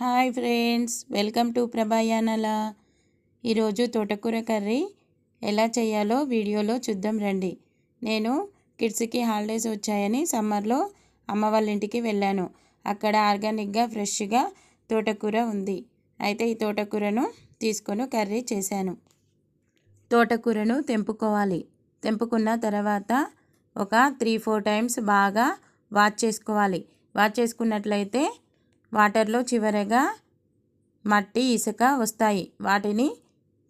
Hi friends welcome to ప్రభాయానల. ఈరోజు తోటకూర కర్రీ ఎలా చేయాలో వీడియోలో చూద్దాం రండి. నేను కిడ్స్కి హాలిడేస్ వచ్చాయని సమ్మర్లో అమ్మ వాళ్ళ ఇంటికి వెళ్ళాను. అక్కడ ఆర్గానిక్గా ఫ్రెష్గా తోటకూర ఉంది. అయితే ఈ తోటకూరను తీసుకొని కర్రీ చేశాను. తోటకూరను తెంపుకోవాలి. తెంపుకున్న తర్వాత ఒక త్రీ ఫోర్ టైమ్స్ బాగా వాచ్ చేసుకోవాలి. వాచ్ చేసుకున్నట్లయితే వాటర్లో చివరగా మట్టి ఇసుక వస్తాయి. వాటిని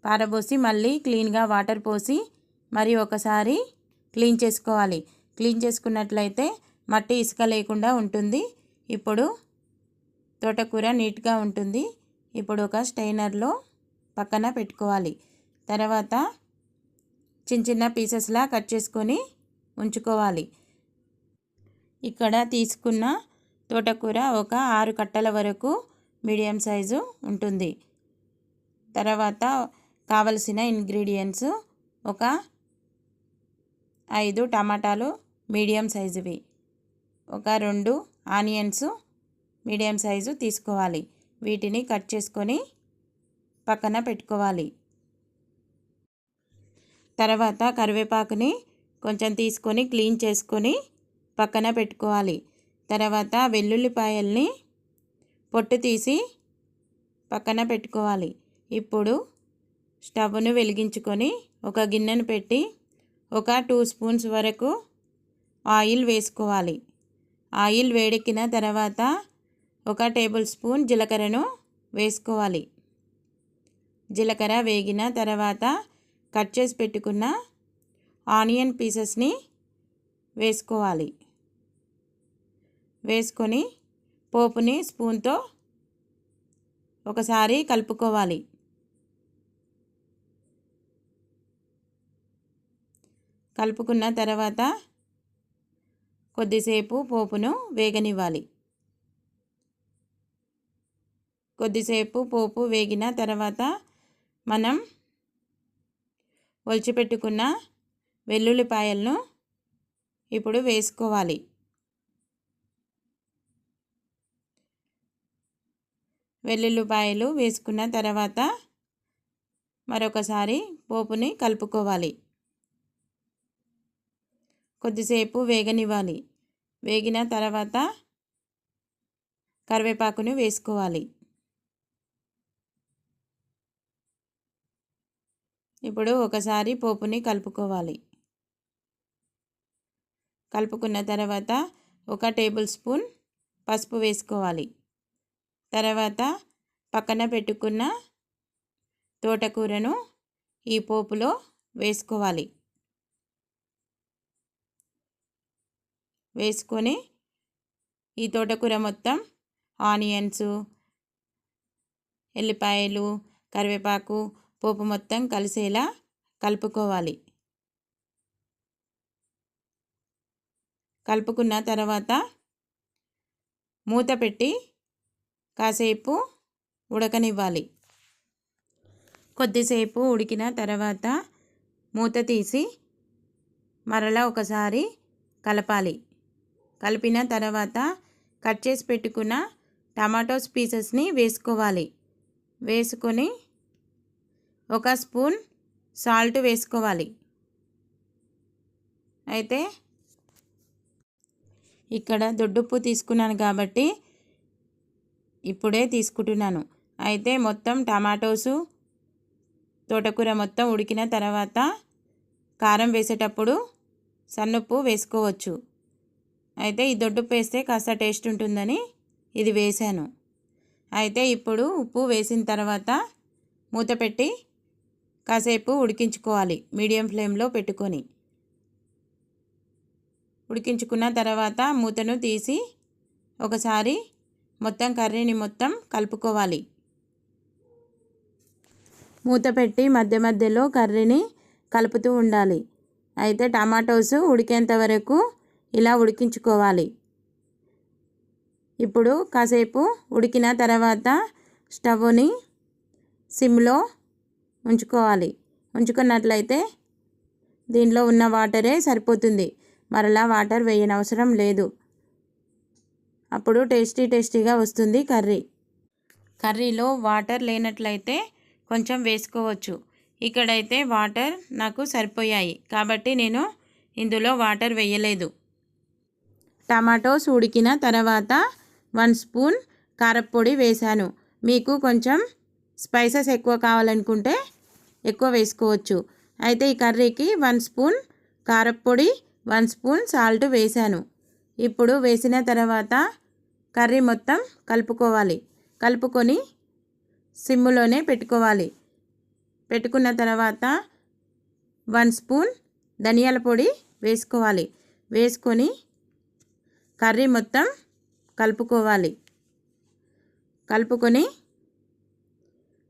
పారబోసి మళ్ళీ క్లీన్గా వాటర్ పోసి మరి ఒకసారి క్లీన్ చేసుకోవాలి. క్లీన్ చేసుకున్నట్లయితే మట్టి ఇసుక లేకుండా ఉంటుంది. ఇప్పుడు తోటకూర నీట్గా ఉంటుంది. ఇప్పుడు ఒక స్టైనర్లో పక్కన పెట్టుకోవాలి. తర్వాత చిన్న చిన్న పీసెస్లా కట్ చేసుకొని ఉంచుకోవాలి. ఇక్కడ తీసుకున్న తోటకూర ఒక ఆరు కట్టల వరకు మీడియం సైజు ఉంటుంది. తర్వాత కావలసిన ఇంగ్రీడియంట్స్ ఒక ఐదు టమాటాలు మీడియం సైజువి. ఒక రెండు ఆనియన్స్ మీడియం సైజు తీసుకోవాలి. వీటిని కట్ చేసుకొని పక్కన పెట్టుకోవాలి. తర్వాత కరివేపాకుని కొంచెం తీసుకొని క్లీన్ చేసుకొని పక్కన పెట్టుకోవాలి. తర్వాత వెల్లుల్లిపాయల్ని పొట్టు తీసి పక్కన పెట్టుకోవాలి. ఇప్పుడు స్టవ్ను వెలిగించుకొని ఒక గిన్నెను పెట్టి ఒక టూ స్పూన్స్ వరకు ఆయిల్ వేసుకోవాలి. ఆయిల్ వేడెక్కిన తర్వాత ఒక టేబుల్ స్పూన్ జీలకర్రను వేసుకోవాలి. జీలకర్ర వేగిన తర్వాత కట్ చేసి పెట్టుకున్న ఆనియన్ పీసెస్ని వేసుకోవాలి. వేసుకొని పోపుని స్పూన్తో ఒకసారి కలుపుకోవాలి. కలుపుకున్న తర్వాత కొద్దిసేపు పోపును వేగనివ్వాలి. కొద్దిసేపు పోపు వేగిన తర్వాత మనం ఒలిచిపెట్టుకున్న వెల్లుల్లిపాయలను ఇప్పుడు వేసుకోవాలి. వెల్లుల్లిపాయలు వేసుకున్న తర్వాత మరొకసారి పోపుని కలుపుకోవాలి. కొద్దిసేపు వేగనివ్వాలి. వేగిన తర్వాత కరివేపాకును వేసుకోవాలి. ఇప్పుడు ఒకసారి పోపుని కలుపుకోవాలి. కలుపుకున్న తర్వాత ఒక టేబుల్ స్పూన్ పసుపు వేసుకోవాలి. తర్వాత పక్కన పెట్టుకున్న తోటకూరను ఈ పోపులో వేసుకోవాలి. వేసుకొని ఈ తోటకూర మొత్తం ఆనియన్స్ ఎల్లిపాయలు కరివేపాకు పోపు మొత్తం కలిసేలా కలుపుకోవాలి. కలుపుకున్న తర్వాత మూత పెట్టి కాసేపు ఉడకనివ్వాలి. కొద్దిసేపు ఉడికిన తర్వాత మూత తీసి మరలా ఒకసారి కలపాలి. కలిపిన తర్వాత కట్ చేసి పెట్టుకున్న టమాటోస్ పీసెస్ని వేసుకోవాలి. వేసుకొని ఒక స్పూన్ సాల్ట్ వేసుకోవాలి. అయితే ఇక్కడ దొడ్డుప్పు తీసుకున్నాను కాబట్టి ఇప్పుడే తీసుకుంటున్నాను. అయితే మొత్తం టమాటోసు తోటకూర మొత్తం ఉడికిన తర్వాత కారం వేసేటప్పుడు సన్నుప్పు వేసుకోవచ్చు. అయితే ఈ దొడ్డు వేస్తే కాస్త టేస్ట్ ఉంటుందని ఇది వేసాను. అయితే ఇప్పుడు ఉప్పు వేసిన తర్వాత మూత పెట్టి కాసేపు ఉడికించుకోవాలి. మీడియం ఫ్లేమ్లో పెట్టుకొని. ఉడికించుకున్న తర్వాత మూతను తీసి ఒకసారి మొత్తం కర్రీని మొత్తం కలుపుకోవాలి. మూత పెట్టి మధ్య మధ్యలో కర్రీని కలుపుతూ ఉండాలి. అయితే టమాటోస్ ఉడికేంత వరకు ఇలా ఉడికించుకోవాలి. ఇప్పుడు కాసేపు ఉడికిన తర్వాత స్టవ్ని సిమ్లో ఉంచుకోవాలి. ఉంచుకున్నట్లయితే దీనిలో ఉన్న వాటరే సరిపోతుంది. మరలా వాటర్ వేయనవసరం లేదు. అప్పుడు టేస్టీ టేస్టీగా వస్తుంది కర్రీ. కర్రీలో వాటర్ లేనట్లయితే కొంచెం వేసుకోవచ్చు. ఇక్కడైతే వాటర్ నాకు సరిపోయాయి. కాబట్టి నేను ఇందులో వాటర్ వేయలేదు. టమాటోస్ ఉడికిన తర్వాత వన్ స్పూన్ కారప్పొడి వేశాను. మీకు కొంచెం స్పైసెస్ ఎక్కువ కావాలనుకుంటే ఎక్కువ వేసుకోవచ్చు. అయితే ఈ కర్రీకి వన్ స్పూన్ కారప్పొడి వన్ స్పూన్ సాల్ట్ వేశాను. ఇప్పుడు వేసిన తర్వాత కర్రీ మొత్తం కలుపుకోవాలి. కలుపుకొని సిమ్ములోనే పెట్టుకోవాలి. పెట్టుకున్న తర్వాత వన్ స్పూన్ ధనియాల పొడి వేసుకోవాలి. వేసుకొని కర్రీ మొత్తం కలుపుకోవాలి. కలుపుకొని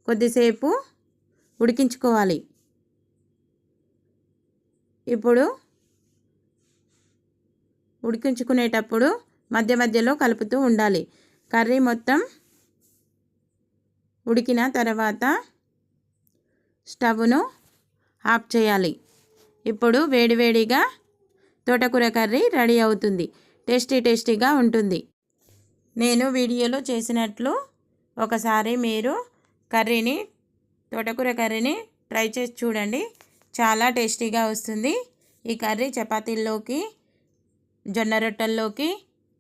కొద్దిసేపు ఉడికించుకోవాలి. ఇప్పుడు ఉడికించుకునేటప్పుడు మధ్య మధ్యలో కలుపుతూ ఉండాలి. కర్రీ మొత్తం ఉడికిన తర్వాత స్టవ్ను ఆఫ్ చేయాలి. ఇప్పుడు వేడివేడిగా తోటకూర కర్రీ రెడీ అవుతుంది. టేస్టీ టేస్టీగా ఉంటుంది. నేను వీడియోలో చేసినట్లు ఒకసారి మీరు కర్రీని తోటకూర కర్రీని ట్రై చేసి చూడండి. చాలా టేస్టీగా వస్తుంది. ఈ కర్రీ చపాతీల్లోకి జొన్న రొట్టెల్లోకి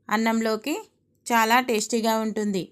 అన్నంలోకి చాలా టేస్టీగా ఉంటుంది.